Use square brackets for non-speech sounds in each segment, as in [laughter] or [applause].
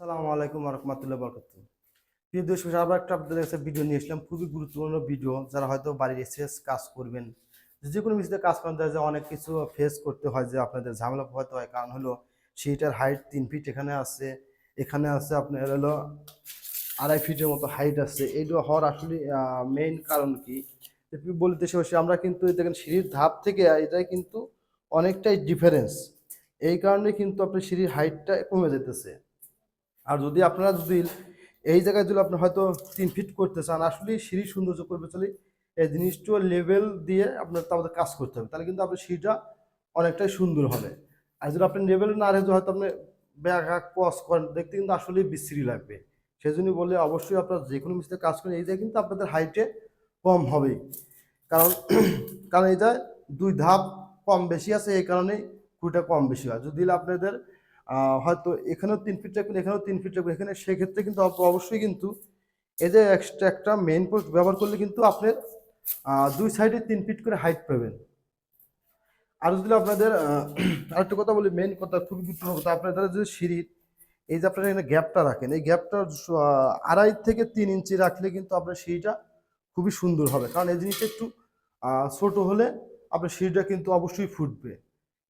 সালামু আলাইকুম রহমতুল্লাহ বরকত প্রিয় দর্শক, আবার একটা আপনাদের কাছে ভিডিও নিয়ে এসলাম খুবই গুরুত্বপূর্ণ ভিডিও যারা হয়তো বাড়ির এসেস কাজ করবেন, যে কোনো বিষয়ে কাজ করেন যে অনেক কিছু ফেস করতে হয়, যে আপনাদের ঝামেলা পোহাতে হয়। কারণ হলো, সেইটার হাইট তিন ফিট এখানে আছে এখানে আছে আপনার হলো আড়াই ফিটের মতো হাইট আছে। এইটা হওয়ার আসলে মেইন কারণ কি? বলতে শেষে আমরা কিন্তু দেখেন সিঁড়ির ধাপ থেকে, এটাই কিন্তু অনেকটাই ডিফারেন্স এই কারণে কিন্তু আপনার সিঁড়ির হাইটটা কমে যেতেছে। আর যদি আপনারা যদি এই জায়গায় যদি আপনি হয়তো তিন ফিট করতে চান, আসলে সিঁড়ি সৌন্দর্য করবে চলে, এই জিনিসটা লেভেল দিয়ে আপনার তাদের কাজ করতে হবে। তাহলে কিন্তু আপনার সিঁড়িটা অনেকটাই সুন্দর হবে। আর যদি আপনি লেভেল না রেখে হয়তো আপনি ব্যাঘা কস করেন, দেখতে কিন্তু আসলে বিশ্রী লাগবে। সেই জন্য বলে অবশ্যই আপনার যে কোনো মিস্ত্রি কাজ করেন, এই জায়গায় কিন্তু আপনাদের হাইটে কম হবেই কারণ [clears throat] কারণ এটা দুই ধাপ কম বেশি আছে, এই কারণেই খুঁটা কম বেশি হয়। যদি আপনাদের হয়তো এখানেও তিন ফিট রাখবেন, এখানেও তিন ফিট রাখবেন। এখানে সেক্ষেত্রে কিন্তু অবশ্যই কিন্তু এই যে এক্সট্রা একটা মেন পোস্ট ব্যবহার করলে কিন্তু আপনার দুই সাইডে তিন ফিট করে হাইট পাবেন। আর যদি আপনাদের [clears throat] আরেকটা কথা বলি মেন কথা খুবই গুরুত্বপূর্ণ কথা আপনাদের যে সিঁড়ির এই যে আপনারা এখানে গ্যাপটা রাখেন, এই গ্যাপটা আড়াই থেকে তিন ইঞ্চি রাখলে কিন্তু আপনার সিঁড়িটা খুবই সুন্দর হবে। কারণ এই জিনিসটা একটু ছোট হলে আপনার সিঁড়িটা কিন্তু অবশ্যই ফুটবে।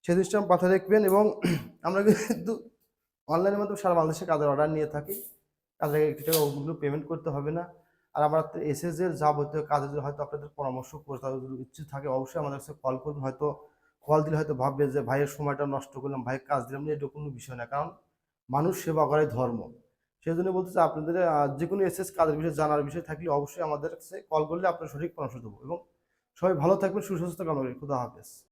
সেই জিনিসটা মাথায় রাখবেন এবং [clears throat] আমরা কিন্তু অনলাইনের মাধ্যমে সারা বাংলাদেশে কাজের অর্ডার নিয়ে থাকি। কাজের একটি টাকা ওগুলো পেমেন্ট করতে হবে না। আর আমরা এসএস এর যাবতীয় কাজে যদি হয়তো আপনাদের পরামর্শ ইচ্ছে থাকে, অবশ্যই আমাদের কাছে কল করবেন। হয়তো কল দিলে হয়তো ভাববে যে ভাইয়ের সময়টা নষ্ট করলাম। ভাইয়ের কাজ দিলাম না। এটা কোনো বিষয় না। কারণ মানুষ সেবা করাই ধর্ম। সেই জন্য বলতে চাই, আপনাদের যে কোনো এসএস কাজের বিষয়ে জানার বিষয় থাকলে অবশ্যই আমাদের কাছে কল করলে আপনার সঠিক পরামর্শ দেবো। এবং সবাই ভালো থাকবেন সুস্বাস্থ্য কামনা করি খুদা হাফেজ।